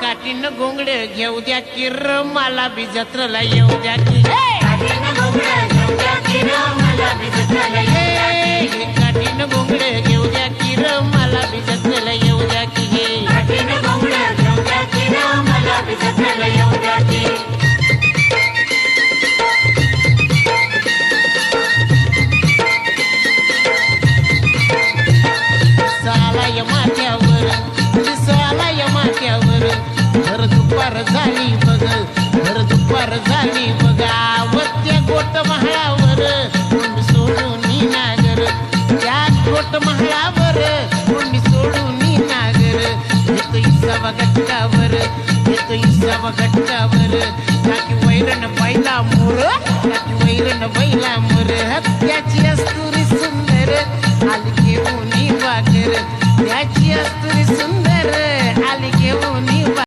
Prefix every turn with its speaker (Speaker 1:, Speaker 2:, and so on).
Speaker 1: काठीनं गोंगड घेऊ द्या किर मला बी जत्रला येऊ द्या की दुपार झाली बघ. भर दुपार झाली बघ. आवत्या गोट महाळावर. कोंडी सोडून नागर त्या गोट महाळावर. कोंडी सोडून नागर येतो इसावा घटकावर. येतो इसावा घटकावर. टाकी वैरण बैला मोर टाकी वैरण बैला मोर हत्याची अस्तुरी सुंदर. आली घेऊन वाकर. त्याची अस्तुरी सुंदर.